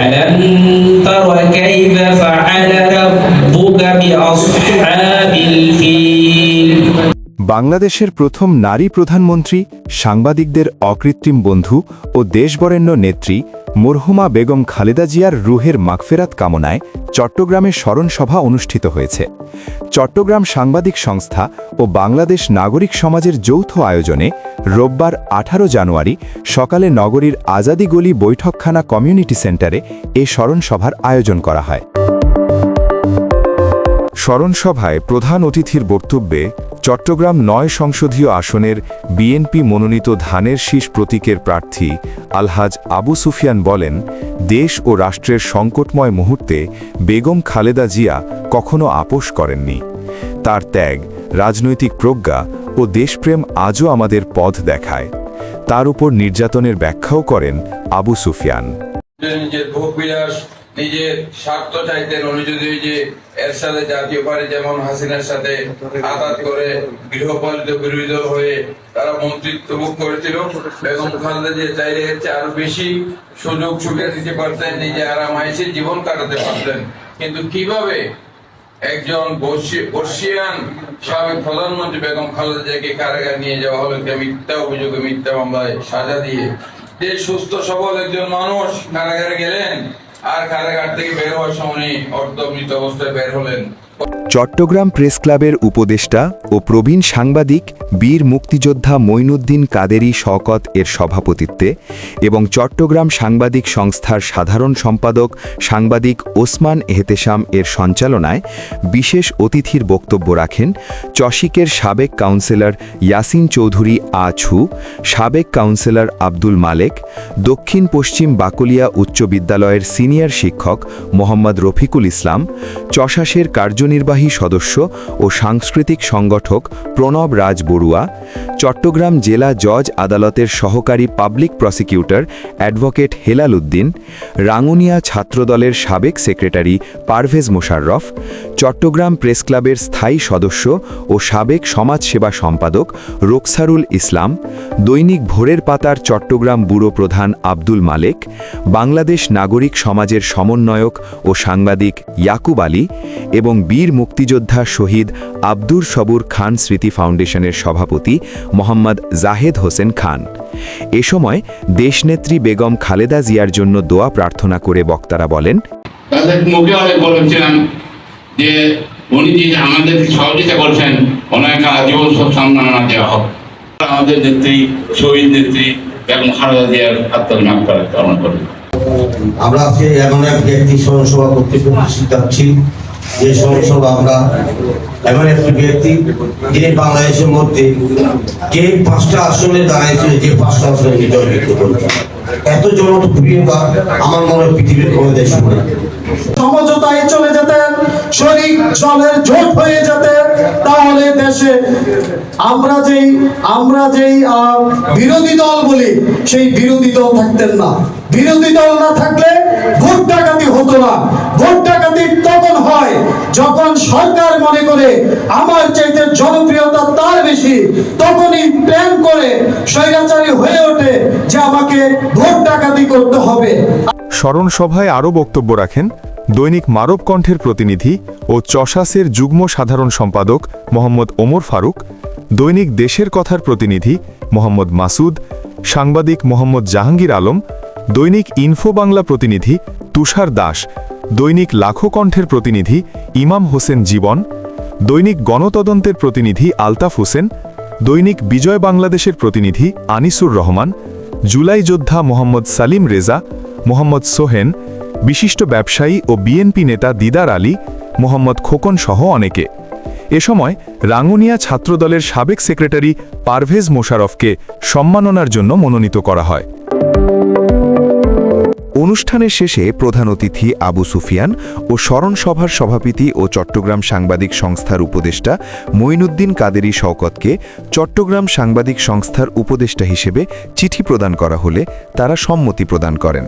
ألم تر كيف فعل ربك بأصحاب বাংলাদেশের প্রথম নারী প্রধানমন্ত্রী, সাংবাদিকদের অকৃত্রিম বন্ধু ও দেশবরেণ্য নেত্রী মরহুমা বেগম খালেদা জিয়ার রুহের মাগফেরাত কামনায় চট্টগ্রামে স্মরণসভা অনুষ্ঠিত হয়েছে। চট্টগ্রাম সাংবাদিক সংস্থা ও বাংলাদেশ নাগরিক সমাজের যৌথ আয়োজনে রোববার আঠারো জানুয়ারি সকালে নগরীর আজাদি গলি বৈঠকখানা কমিউনিটি সেন্টারে এ স্মরণসভার আয়োজন করা হয়। স্মরণসভায় প্রধান অতিথির বক্তব্যে চট্টগ্রাম নয় সংসদীয় আসনের বিএনপি মনোনীত ধানের শীষ প্রতীকের প্রার্থী আলহাজ আবু সুফিয়ান বলেন, দেশ ও রাষ্ট্রের সংকটময় মুহূর্তে বেগম খালেদা জিয়া কখনো আপোষ করেননি। তার ত্যাগ, রাজনৈতিক প্রজ্ঞা ও দেশপ্রেম আজও আমাদের পথ দেখায়। তার উপর নির্যাতনের ব্যাখ্যাও করেন আবু সুফিয়ান। নিজের ভোগ বিলাস নিজের স্বার্থ চাইতেন উনি যদি ওই যে এর সাথে জাতীয় পার্টি যেমন হাসিনার সাথে আঘাত করে গৃহপালিত বিরোধী হয়ে তারা মন্ত্রিত্ব ভোগ করেছিল, বেগম খালেদা যে চাইলে চেয়ে আরও বেশি সুযোগ সুবিধা দিতে পারতেন, নিজে আরাম আইসে জীবন কাটাতে পারতেন। কিন্তু কীভাবে একজন বর্ষি- বর্ষিয়ান সাবেক প্রধানমন্ত্রী বেগম খালেদা জিয়াকে কারাগার নিয়ে যাওয়া হলো মিথ্যা অভিযোগে মিথ্যা মামলায় সাজা দিয়ে? যে সুস্থ, সবল একজন মানুষ কারাগারে গেলেন আর কারাগার থেকে বের হওয়ার সময় অর্ধমৃত অবস্থায় বের হলেন। চট্টগ্রাম প্রেস ক্লাবের উপদেষ্টা ও প্রবীণ সাংবাদিক বীর মুক্তিযোদ্ধা মঈনুদ্দিন কাদেরী শওকত এর সভাপতিত্বে এবং চট্টগ্রাম সাংবাদিক সংস্থার সাধারণ সম্পাদক সাংবাদিক ওসমান এহতেশাম এর সঞ্চালনায় বিশেষ অতিথির বক্তব্য রাখেন চশিকের সাবেক কাউন্সিলর ইয়াসিন চৌধুরী আছু, সাবেক কাউন্সিলর আব্দুল মালেক, দক্ষিণ পশ্চিম বাকুলিয়া উচ্চ বিদ্যালয়ের সিনিয়র শিক্ষক মোহাম্মদ রফিকুল ইসলাম চশাসের কার্যনির্বাহী সদস্য ও সাংস্কৃতিক সংগঠক প্রণব রাজ বড়ুয়া, চট্টগ্রাম জেলা জজ আদালতের সহকারী public prosecutor advocate Helal Uddin, Rangunia ছাত্রদলের সাবেক সেক্রেটারি পারভেজ মোশাররফ, চট্টগ্রাম প্রেস ক্লাবের স্থায়ী সদস্য ও সাবেক সমাজসেবা সম্পাদক রোকসারুল ইসলাম, দৈনিক ভোরের পাতার চট্টগ্রাম ব্যুরো প্রধান আব্দুল মালেক, বাংলাদেশ নাগরিক সমাজের সমন্বয়ক ও সাংবাদিক ইয়াকুব আলী এবং বীর মুক্তিযোদ্ধা শহীদ আব্দুর সবুর খান স্মৃতি ফাউন্ডেশনের সভাপতি মোহাম্মদ জাহেদ হোসেন খান। এ সময় দেশনেত্রী বেগম খালেদা জিয়ার জন্য দোয়া প্রার্থনা করে বক্তারা বলেন যে উনি যে আমাদের সহযোগিতা করছেন ওনাকে আজীবন সব সম্মাননা দেওয়া হোক। আমাদের নেত্রী শহীদ নেত্রী বেগম খালেদা জিয়ার কামনা করি আমরা আজকে এমন এক ব্যক্তি স্মরণসভা করতে প্রতিষ্ঠিত যাচ্ছি যে সংসদ আমরা এমন একটি ব্যক্তি যিনি বাংলাদেশের মধ্যে যে পাঁচটা আসনে দাঁড়াইছিল, যে পাঁচটা আসনে বিজয় ব্যক্ত করেছে এত জনপ্রিয়তা আমার মনে হয় পৃথিবীর কোনো দেশ সমঝোতায় চলে যেতেন শরীর জলের জোট। আমরা যেই আমরা যেই বিরোধী দল বলি, সেই বিরোধী দল থাকতেন না। বিরোধী দল না থাকলে ভোট ডাকাতি হতো না। ভোট ডাকাতি তখন হয় যখন সরকার মনে করে আমার চাইতে জনপ্রিয়তা তার বেশি, তখনই প্ল্যান করে স্বৈরাচারী হয়ে ওঠে যে আমাকে ভোট ডাকাতি করতে হবে। স্মরণ সভায় আরও বক্তব্য রাখেন দৈনিক মানব কণ্ঠের প্রতিনিধি ও চষাসের যুগ্ম সাধারণ সম্পাদক মোহাম্মদ ওমর ফারুক, দৈনিক দেশের কথার প্রতিনিধি মোহাম্মদ মাসুদ, সাংবাদিক মোহাম্মদ জাহাঙ্গীর আলম, দৈনিক ইনফো বাংলা প্রতিনিধি তুষার দাস, দৈনিক লাখো কণ্ঠের প্রতিনিধি ইমাম হোসেন জীবন, দৈনিক গণতদন্তের প্রতিনিধি আলতাফ হোসেন, দৈনিক বিজয় বাংলাদেশের প্রতিনিধি আনিসুর রহমান, জুলাই যোদ্ধা মোহাম্মদ সালিম রেজা, মোহাম্মদ সোহেন বিশিষ্ট ব্যবসায়ী ও বিএনপি নেতা দিদার আলী, মোহাম্মদ খোকন সহ অনেকে। এ সময় রাঙ্গুনিয়া ছাত্রদলের সাবেক সেক্রেটারি পারভেজ মোশারফকে সম্মাননার জন্য মনোনীত করা হয়। অনুষ্ঠানের শেষে প্রধান অতিথি আবু সুফিয়ান ও স্মরণসভার সভাপতি ও চট্টগ্রাম সাংবাদিক সংস্থার উপদেষ্টা মঈনুদ্দিন কাদেরী শওকতকে চট্টগ্রাম সাংবাদিক সংস্থার উপদেষ্টা হিসেবে চিঠি প্রদান করা হলে তারা সম্মতি প্রদান করেন।